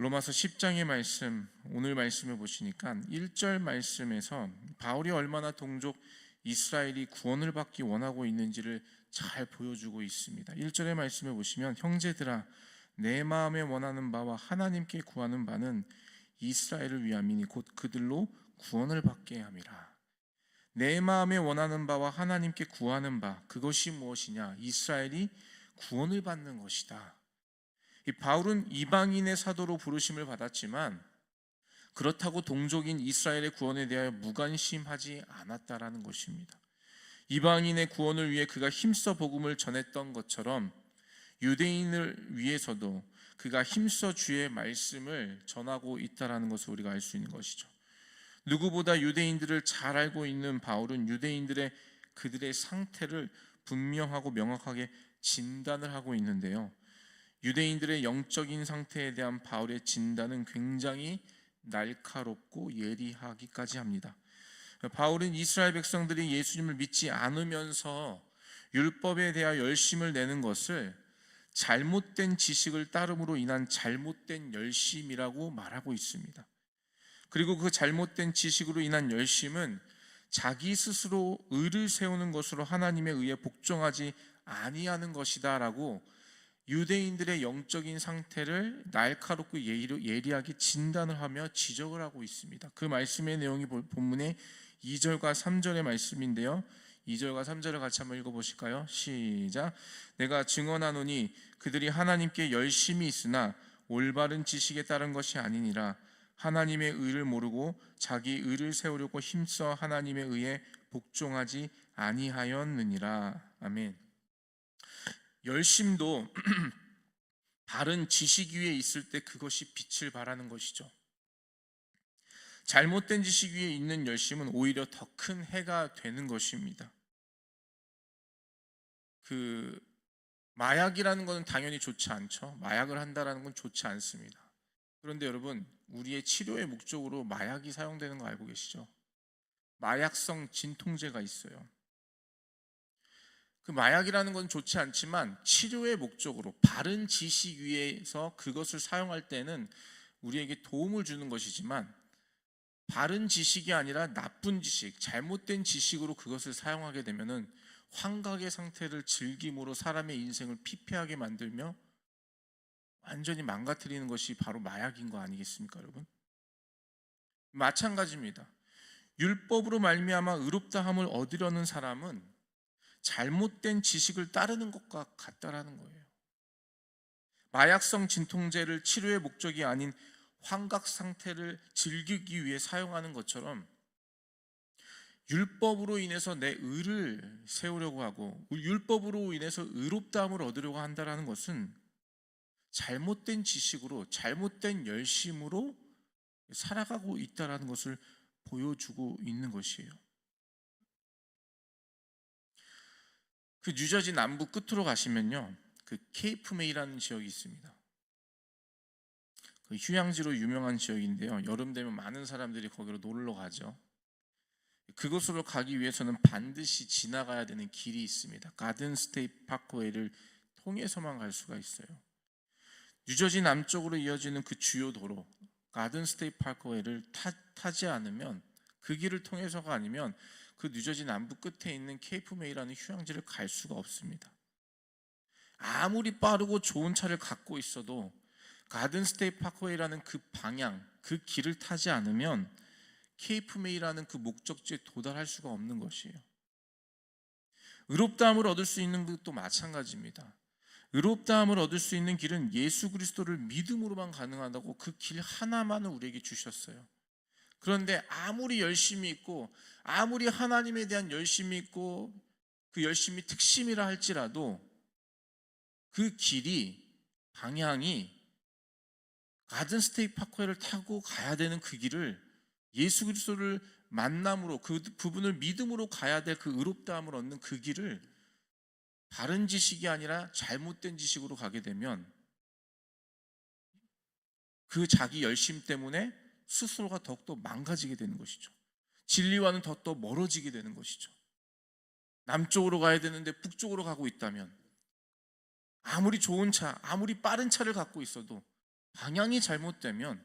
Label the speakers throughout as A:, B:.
A: 로마서 10장의 말씀 오늘 말씀을 보시니까 1절 말씀에서 바울이 얼마나 동족 이스라엘이 구원을 받기 원하고 있는지를 잘 보여주고 있습니다. 1절의 말씀을 보시면 형제들아 내 마음에 원하는 바와 하나님께 구하는 바는 이스라엘을 위함이니 곧 그들로 구원을 받게 함이라. 내 마음에 원하는 바와 하나님께 구하는 바 그것이 무엇이냐? 이스라엘이 구원을 받는 것이다. 이 바울은 이방인의 사도로 부르심을 받았지만 그렇다고 동족인 이스라엘의 구원에 대하여 무관심하지 않았다라는 것입니다. 이방인의 구원을 위해 그가 힘써 복음을 전했던 것처럼 유대인을 위해서도 그가 힘써 주의 말씀을 전하고 있다라는 것을 우리가 알 수 있는 것이죠. 누구보다 유대인들을 잘 알고 있는 바울은 유대인들의 그들의 상태를 분명하고 명확하게 진단을 하고 있는데요. 유대인들의 영적인 상태에 대한 바울의 진단은 굉장히 날카롭고 예리하기까지 합니다. 바울은 이스라엘 백성들이 예수님을 믿지 않으면서 율법에 대하여 열심을 내는 것을 잘못된 지식을 따름으로 인한 잘못된 열심이라고 말하고 있습니다. 그리고 그 잘못된 지식으로 인한 열심은 자기 스스로 의를 세우는 것으로 하나님에 의해 복종하지 아니하는 것이다라고 유대인들의 영적인 상태를 날카롭고 예리하게 진단을 하며 지적을 하고 있습니다. 그 말씀의 내용이 본문의 2절과 3절의 말씀인데요. 2절과 3절을 같이 한번 읽어보실까요? 시작. 내가 증언하노니 그들이 하나님께 열심히 있으나 올바른 지식에 따른 것이 아니니라. 하나님의 의를 모르고 자기 의를 세우려고 힘써 하나님의 의에 복종하지 아니하였느니라. 아멘. 열심도 바른 지식 위에 있을 때 그것이 빛을 발하는 것이죠. 잘못된 지식 위에 있는 열심은 오히려 더 큰 해가 되는 것입니다. 그 마약이라는 것은 당연히 좋지 않죠. 마약을 한다라는 건 좋지 않습니다. 그런데 여러분, 우리의 치료의 목적으로 마약이 사용되는 거 알고 계시죠? 마약성 진통제가 있어요. 그 마약이라는 건 좋지 않지만 치료의 목적으로 바른 지식 위에서 그것을 사용할 때는 우리에게 도움을 주는 것이지만 바른 지식이 아니라 나쁜 지식, 잘못된 지식으로 그것을 사용하게 되면은 환각의 상태를 즐김으로 사람의 인생을 피폐하게 만들며 완전히 망가뜨리는 것이 바로 마약인 거 아니겠습니까, 여러분? 마찬가지입니다. 율법으로 말미암아 의롭다함을 얻으려는 사람은 잘못된 지식을 따르는 것과 같다라는 거예요. 마약성 진통제를 치료의 목적이 아닌 환각 상태를 즐기기 위해 사용하는 것처럼 율법으로 인해서 내 의를 세우려고 하고 율법으로 인해서 의롭다함을 얻으려고 한다라는 것은 잘못된 지식으로 잘못된 열심으로 살아가고 있다라는 것을 보여주고 있는 것이에요. 그 뉴저지 남부 끝으로 가시면요. 그 케이프 메이라는 지역이 있습니다. 그 휴양지로 유명한 지역인데요. 여름 되면 많은 사람들이 거기로 놀러 가죠. 그곳으로 가기 위해서는 반드시 지나가야 되는 길이 있습니다. 가든 스테이트 파크웨이를 통해서만 갈 수가 있어요. 뉴저지 남쪽으로 이어지는 그 주요 도로 가든 스테이트 파크웨이를 타, 타지 않으면 그 길을 통해서가 아니면 그 뉴저지 남부 끝에 있는 케이프 메이라는 휴양지를 갈 수가 없습니다. 아무리 빠르고 좋은 차를 갖고 있어도 가든 스테이 파크웨이라는 그 방향, 그 길을 타지 않으면 케이프 메이라는 그 목적지에 도달할 수가 없는 것이에요. 의롭다함을 얻을 수 있는 것도 마찬가지입니다. 의롭다함을 얻을 수 있는 길은 예수 그리스도를 믿음으로만 가능하다고 그 길 하나만을 우리에게 주셨어요. 그런데 아무리 열심히 있고 아무리 하나님에 대한 열심이 있고 그 열심이 특심이라 할지라도 그 길이 방향이 가든 스테이 파크웨이를 타고 가야 되는 그 길을 예수 그리스도를 만남으로 그 부분을 믿음으로 가야 될 그 의롭다함을 얻는 그 길을 바른 지식이 아니라 잘못된 지식으로 가게 되면 그 자기 열심 때문에 스스로가 더욱더 망가지게 되는 것이죠. 진리와는 더욱더 멀어지게 되는 것이죠. 남쪽으로 가야 되는데 북쪽으로 가고 있다면 아무리 좋은 차, 아무리 빠른 차를 갖고 있어도 방향이 잘못되면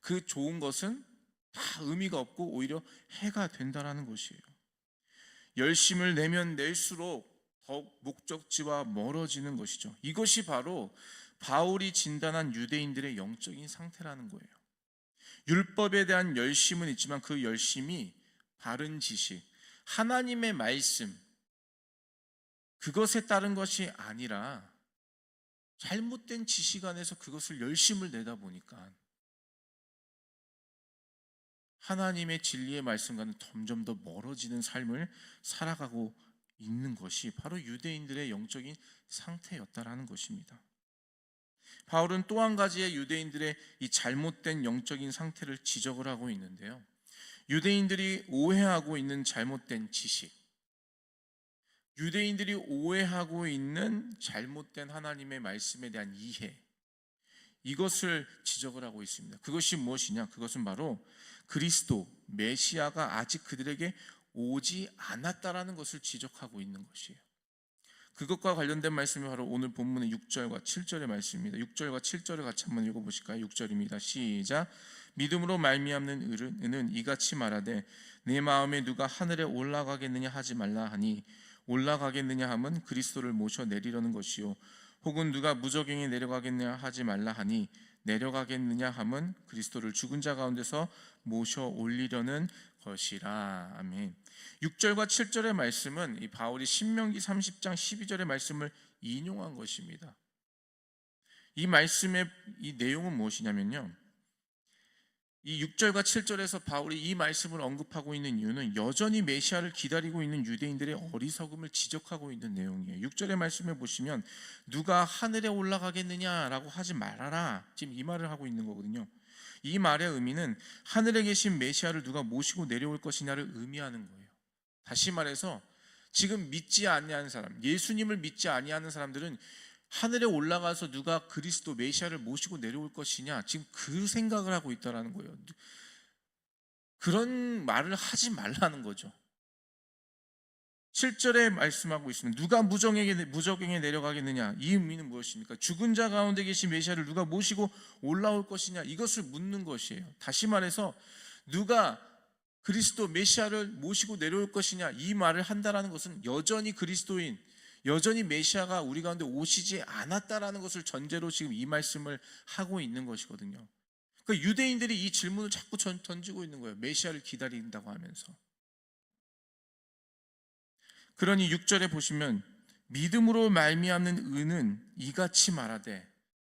A: 그 좋은 것은 다 의미가 없고 오히려 해가 된다라는 것이에요. 열심을 내면 낼수록 더욱 목적지와 멀어지는 것이죠. 이것이 바로 바울이 진단한 유대인들의 영적인 상태라는 거예요. 율법에 대한 열심은 있지만 그 열심이 바른 지식, 하나님의 말씀, 그것에 따른 것이 아니라 잘못된 지식 안에서 그것을 열심을 내다 보니까 하나님의 진리의 말씀과는 점점 더 멀어지는 삶을 살아가고 있는 것이 바로 유대인들의 영적인 상태였다라는 것입니다. 바울은 또 한 가지의 유대인들의 이 잘못된 영적인 상태를 지적을 하고 있는데요. 유대인들이 오해하고 있는 잘못된 지식, 유대인들이 오해하고 있는 잘못된 하나님의 말씀에 대한 이해, 이것을 지적을 하고 있습니다. 그것이 무엇이냐? 그것은 바로 그리스도, 메시아가 아직 그들에게 오지 않았다라는 것을 지적하고 있는 것이에요. 그것과 관련된 말씀이 바로 오늘 본문의 6절과 7절의 말씀입니다. 6절과 7절을 같이 한번 읽어보실까요? 6절입니다. 시작. 믿음으로 말미암는 의는 이같이 말하되 내 마음에 누가 하늘에 올라가겠느냐 하지 말라 하니 올라가겠느냐 함은 그리스도를 모셔 내리려는 것이요 혹은 누가 무저갱에 내려가겠느냐 하지 말라 하니 내려가겠느냐 함은 그리스도를 죽은 자 가운데서 모셔 올리려는 것이라. 아멘. 6절과 7절의 말씀은 이 바울이 신명기 30장 12절의 말씀을 인용한 것입니다. 이 말씀의 이 내용은 무엇이냐면요. 이 6절과 7절에서 바울이 이 말씀을 언급하고 있는 이유는 여전히 메시아를 기다리고 있는 유대인들의 어리석음을 지적하고 있는 내용이에요. 6절의 말씀에 보시면 누가 하늘에 올라가겠느냐라고 하지 말아라. 지금 이 말을 하고 있는 거거든요. 이 말의 의미는 하늘에 계신 메시아를 누가 모시고 내려올 것이냐를 의미하는 거예요. 다시 말해서 지금 믿지 아니하는 사람, 예수님을 믿지 아니하는 사람들은 하늘에 올라가서 누가 그리스도 메시아를 모시고 내려올 것이냐 지금 그 생각을 하고 있다라는 거예요. 그런 말을 하지 말라는 거죠. 7절에 말씀하고 있습니다. 누가 무정에게 무적행에 내려가겠느냐? 이 의미는 무엇입니까? 죽은 자 가운데 계신 메시아를 누가 모시고 올라올 것이냐? 이것을 묻는 것이에요. 다시 말해서 누가 그리스도 메시아를 모시고 내려올 것이냐? 이 말을 한다라는 것은 여전히 그리스도인 여전히 메시아가 우리 가운데 오시지 않았다라는 것을 전제로 지금 이 말씀을 하고 있는 것이거든요. 그러니까 유대인들이 이 질문을 자꾸 던지고 있는 거예요. 메시아를 기다린다고 하면서. 그러니 6절에 보시면 믿음으로 말미암는 의는 이같이 말하되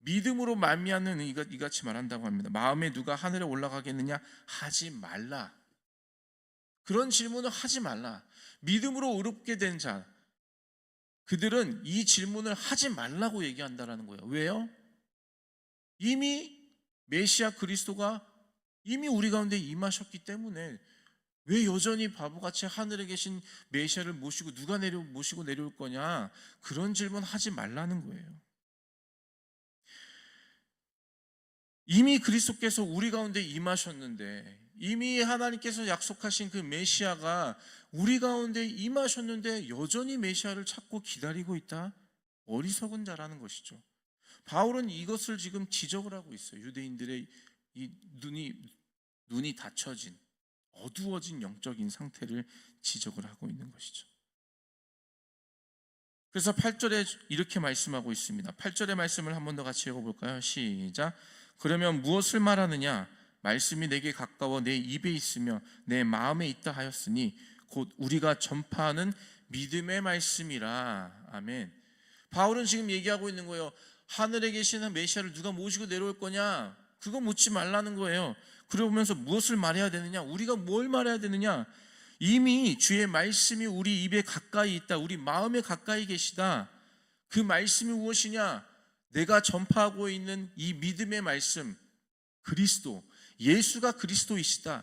A: 믿음으로 말미암는 의가 이같이 말한다고 합니다. 마음에 누가 하늘에 올라가겠느냐 하지 말라. 그런 질문을 하지 말라. 믿음으로 의롭게 된 자, 그들은 이 질문을 하지 말라고 얘기한다라는 거예요. 왜요? 이미 메시아 그리스도가 이미 우리 가운데 임하셨기 때문에 왜 여전히 바보같이 하늘에 계신 메시아를 모시고 누가 내려 모시고 내려올 거냐 그런 질문 하지 말라는 거예요. 이미 그리스도께서 우리 가운데 임하셨는데 이미 하나님께서 약속하신 그 메시아가 우리 가운데 임하셨는데 여전히 메시아를 찾고 기다리고 있다? 어리석은 자라는 것이죠. 바울은 이것을 지금 지적을 하고 있어요. 유대인들의 이 눈이 눈이 닫혀진 어두워진 영적인 상태를 지적을 하고 있는 것이죠. 그래서 8절에 이렇게 말씀하고 있습니다. 8절의 말씀을 한 번 더 같이 읽어 볼까요? 시작. 그러면 무엇을 말하느냐? 말씀이 내게 가까워 내 입에 있으며 내 마음에 있다 하였으니 곧 우리가 전파하는 믿음의 말씀이라. 아멘. 바울은 지금 얘기하고 있는 거예요. 하늘에 계시는 메시아를 누가 모시고 내려올 거냐? 그거 묻지 말라는 거예요. 그러면서 무엇을 말해야 되느냐? 우리가 뭘 말해야 되느냐? 이미 주의 말씀이 우리 입에 가까이 있다. 우리 마음에 가까이 계시다. 그 말씀이 무엇이냐? 내가 전파하고 있는 이 믿음의 말씀, 그리스도, 예수가 그리스도이시다.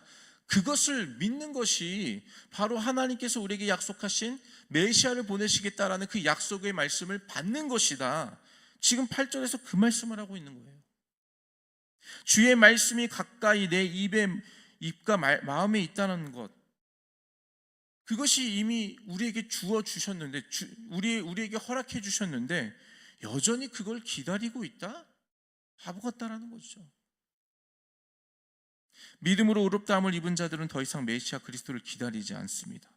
A: 그것을 믿는 것이 바로 하나님께서 우리에게 약속하신 메시아를 보내시겠다라는 그 약속의 말씀을 받는 것이다. 지금 8절에서 그 말씀을 하고 있는 거예요. 주의 말씀이 가까이 내 입에 입과 말, 마음에 있다는 것. 그것이 이미 우리에게 주어 주셨는데 주, 우리 우리에게 허락해 주셨는데 여전히 그걸 기다리고 있다? 바보 같다라는 거죠. 믿음으로 의롭다함을 입은 자들은 더 이상 메시아 그리스도를 기다리지 않습니다.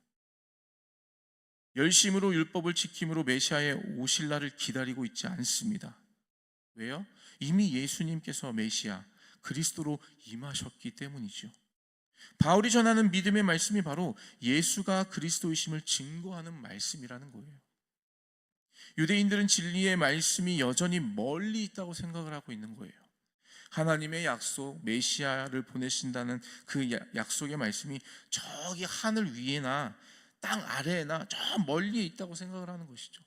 A: 열심으로 율법을 지킴으로 메시아의 오실 날을 기다리고 있지 않습니다. 왜요? 이미 예수님께서 메시아 그리스도로 임하셨기 때문이죠. 바울이 전하는 믿음의 말씀이 바로 예수가 그리스도이심을 증거하는 말씀이라는 거예요. 유대인들은 진리의 말씀이 여전히 멀리 있다고 생각을 하고 있는 거예요. 하나님의 약속, 메시아를 보내신다는 그 야- 약속의 말씀이 저기 하늘 위에나 땅 아래에나 저 멀리에 있다고 생각을 하는 것이죠.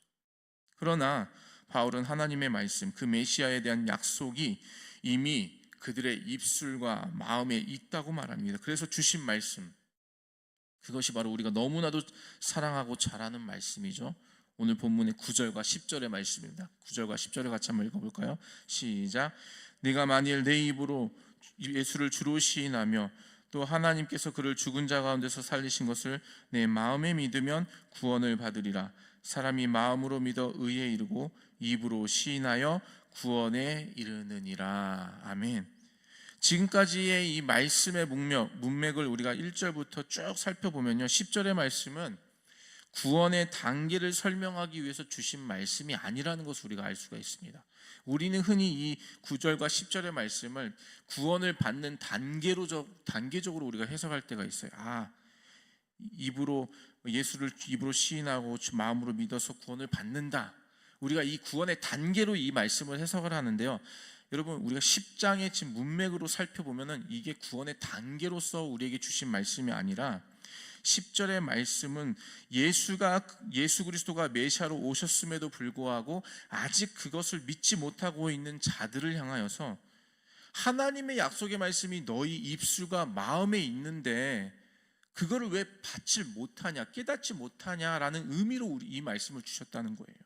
A: 그러나 바울은 하나님의 말씀, 그 메시아에 대한 약속이 이미 그들의 입술과 마음에 있다고 말합니다. 그래서 주신 말씀, 그것이 바로 우리가 너무나도 사랑하고 잘하는 말씀이죠. 오늘 본문의 9절과 10절의 말씀입니다. 9절과 10절을 같이 한번 읽어볼까요? 시작. 네가 만일 내 입으로 예수를 주로 시인하며 또 하나님께서 그를 죽은 자 가운데서 살리신 것을 내 마음에 믿으면 구원을 받으리라. 사람이 마음으로 믿어 의에 이르고 입으로 시인하여 구원에 이르느니라. 아멘. 지금까지의 이 말씀의 문맥, 문맥을 우리가 1절부터 쭉 살펴보면요. 10절의 말씀은 구원의 단계를 설명하기 위해서 주신 말씀이 아니라는 것을 우리가 알 수가 있습니다. 우리는 흔히 이 9절과 10절의 말씀을 구원을 받는 단계로 단계적으로 우리가 해석할 때가 있어요. 아, 입으로 예수를 입으로 시인하고 마음으로 믿어서 구원을 받는다. 우리가 이 구원의 단계로 이 말씀을 해석을 하는데요. 여러분 우리가 10장의 지금 문맥으로 살펴보면은 이게 구원의 단계로서 우리에게 주신 말씀이 아니라 10절의 말씀은 예수가 예수 그리스도가 메시아로 오셨음에도 불구하고 아직 그것을 믿지 못하고 있는 자들을 향하여서 하나님의 약속의 말씀이 너희 입술과 마음에 있는데 그거를 왜 받지 못하냐 깨닫지 못하냐라는 의미로 우리 이 말씀을 주셨다는 거예요.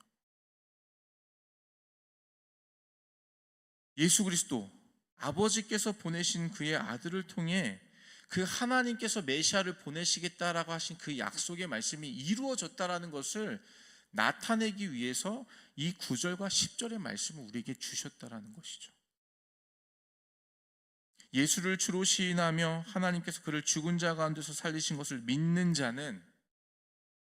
A: 예수 그리스도 아버지께서 보내신 그의 아들을 통해 그 하나님께서 메시아를 보내시겠다라고 하신 그 약속의 말씀이 이루어졌다라는 것을 나타내기 위해서 이 9절과 10절의 말씀을 우리에게 주셨다라는 것이죠. 예수를 주로 시인하며 하나님께서 그를 죽은 자 가운데서 살리신 것을 믿는 자는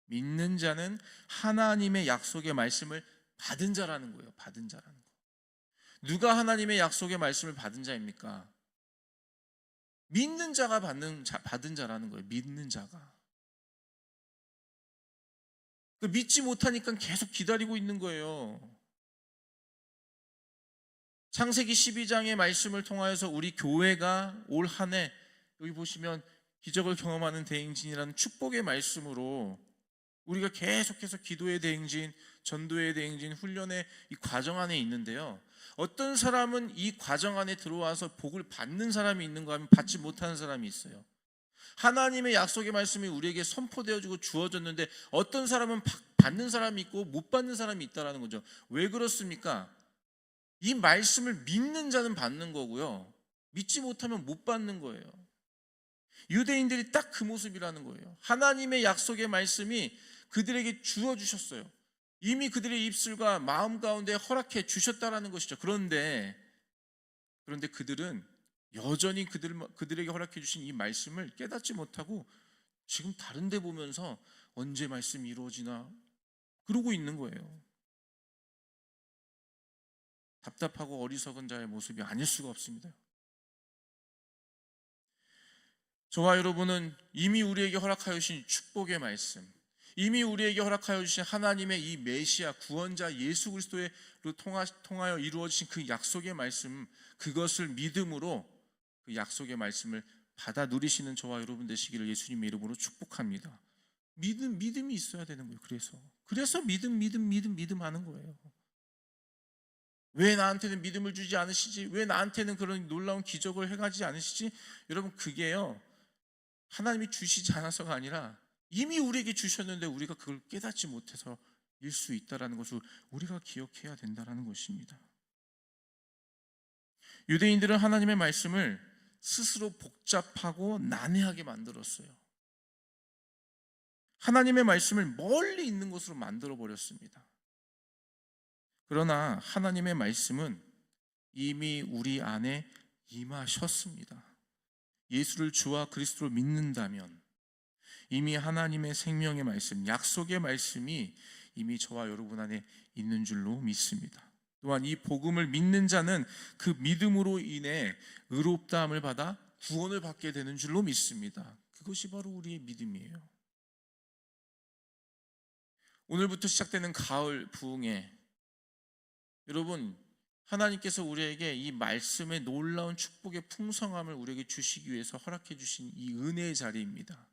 A: 믿는 자는 하나님의 약속의 말씀을 받은 자라는 거예요. 받은 자라는 거. 누가 하나님의 약속의 말씀을 받은 자입니까? 믿는 자가 받는 자, 받은 자라는 거예요. 믿는 자가. 그 믿지 못하니까 계속 기다리고 있는 거예요. 창세기 12장의 말씀을 통하여서 우리 교회가 올 한 해 여기 보시면 기적을 경험하는 대행진이라는 축복의 말씀으로 우리가 계속해서 기도의 대행진, 전도의 대행진, 훈련의 이 과정 안에 있는데요. 어떤 사람은 이 과정 안에 들어와서 복을 받는 사람이 있는가 하면 받지 못하는 사람이 있어요. 하나님의 약속의 말씀이 우리에게 선포되어지고 주어졌는데 어떤 사람은 받는 사람이 있고 못 받는 사람이 있다라는 거죠. 왜 그렇습니까? 이 말씀을 믿는 자는 받는 거고요. 믿지 못하면 못 받는 거예요. 유대인들이 딱 그 모습이라는 거예요. 하나님의 약속의 말씀이 그들에게 주어 주셨어요. 이미 그들의 입술과 마음 가운데 허락해 주셨다라는 것이죠. 그런데 그런데 그들은 여전히 그들 그들에게 허락해 주신 이 말씀을 깨닫지 못하고 지금 다른 데 보면서 언제 말씀이 이루어지나 그러고 있는 거예요. 답답하고 어리석은 자의 모습이 아닐 수가 없습니다. 저와 여러분은 이미 우리에게 허락하여 주신 축복의 말씀, 이미 우리에게 허락하여 주신 하나님의 이 메시아 구원자 예수 그리스도로 통하여 이루어진 그 약속의 말씀, 그것을 믿음으로 그 약속의 말씀을 받아 누리시는 저와 여러분 되시기를 예수님의 이름으로 축복합니다. 믿음, 믿음이 있어야 되는 거예요. 그래서. 그래서 믿음, 믿음, 믿음, 믿음 하는 거예요. 왜 나한테는 믿음을 주지 않으시지? 왜 나한테는 그런 놀라운 기적을 해가지 않으시지? 여러분, 그게요. 하나님이 주시지 않아서가 아니라 이미 우리에게 주셨는데 우리가 그걸 깨닫지 못해서 일 수 있다라는 것을 우리가 기억해야 된다라는 것입니다. 유대인들은 하나님의 말씀을 스스로 복잡하고 난해하게 만들었어요. 하나님의 말씀을 멀리 있는 것으로 만들어 버렸습니다. 그러나 하나님의 말씀은 이미 우리 안에 임하셨습니다. 예수를 주와 그리스도로 믿는다면 이미 하나님의 생명의 말씀, 약속의 말씀이 이미 저와 여러분 안에 있는 줄로 믿습니다. 또한 이 복음을 믿는 자는 그 믿음으로 인해 의롭다함을 받아 구원을 받게 되는 줄로 믿습니다. 그것이 바로 우리의 믿음이에요. 오늘부터 시작되는 가을 부흥에 여러분 하나님께서 우리에게 이 말씀의 놀라운 축복의 풍성함을 우리에게 주시기 위해서 허락해 주신 이 은혜의 자리입니다.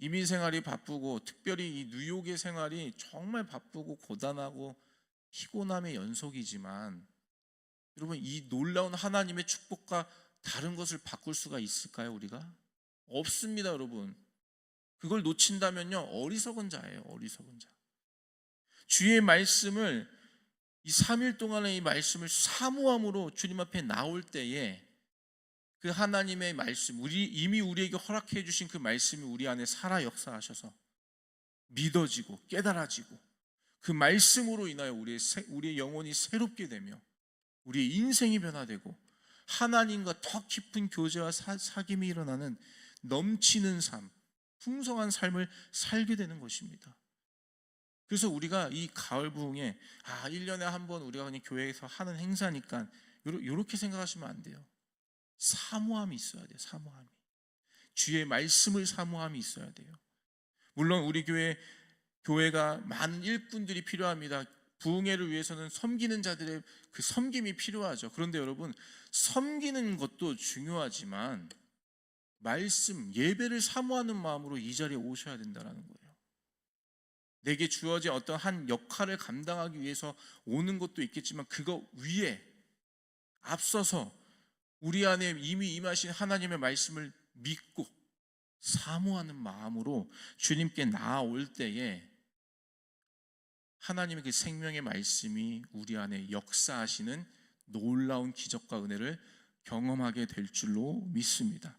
A: 이민 생활이 바쁘고 특별히 이 뉴욕의 생활이 정말 바쁘고 고단하고 피곤함의 연속이지만 여러분 이 놀라운 하나님의 축복과 다른 것을 바꿀 수가 있을까요, 우리가? 없습니다, 여러분. 그걸 놓친다면요, 어리석은 자예요, 어리석은 자. 주의 말씀을 이 3일 동안의 이 말씀을 사모함으로 주님 앞에 나올 때에 그 하나님의 말씀, 우리 이미 우리에게 허락해 주신 그 말씀이 우리 안에 살아 역사하셔서 믿어지고 깨달아지고 그 말씀으로 인하여 우리의 새- 우리의 영혼이 새롭게 되며 우리의 인생이 변화되고 하나님과 더 깊은 교제와 사, 사귐이 일어나는 넘치는 삶, 풍성한 삶을 살게 되는 것입니다. 그래서 우리가 이 가을 부흥에 아, 1년에 한 번 우리가 그냥 교회에서 하는 행사니까 이렇게 생각하시면 안 돼요. 사모함이 있어야 돼요. 사모함이. 주의 말씀을 사모함이 있어야 돼요. 물론 우리 교회 교회가 많은 일꾼들이 필요합니다. 부흥회를 위해서는 섬기는 자들의 그 섬김이 필요하죠. 그런데 여러분 섬기는 것도 중요하지만 말씀 예배를 사모하는 마음으로 이 자리에 오셔야 된다는 거예요. 내게 주어진 어떤 한 역할을 감당하기 위해서 오는 것도 있겠지만 그거 위에 앞서서 우리 안에 이미 임하신 하나님의 말씀을 믿고 사모하는 마음으로 주님께 나아올 때에 하나님의 그 생명의 말씀이 우리 안에 역사하시는 놀라운 기적과 은혜를 경험하게 될 줄로 믿습니다.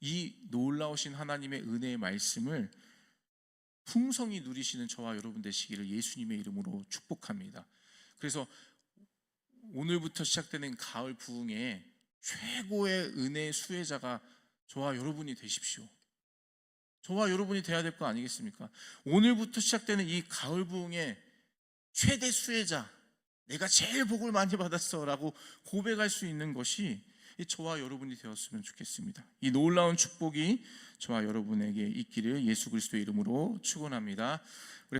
A: 이 놀라우신 하나님의 은혜의 말씀을 풍성히 누리시는 저와 여러분 되시기를 예수님의 이름으로 축복합니다. 그래서 오늘부터 시작되는 가을 부흥에 최고의 은혜의 수혜자가 저와 여러분이 되십시오. 저와 여러분이 돼야 될 거 아니겠습니까? 오늘부터 시작되는 이 가을 부흥의 최대 수혜자, 내가 제일 복을 많이 받았어라고 고백할 수 있는 것이 이 저와 여러분이 되었으면 좋겠습니다. 이 놀라운 축복이 저와 여러분에게 있기를 예수 그리스도의 이름으로 축원합니다.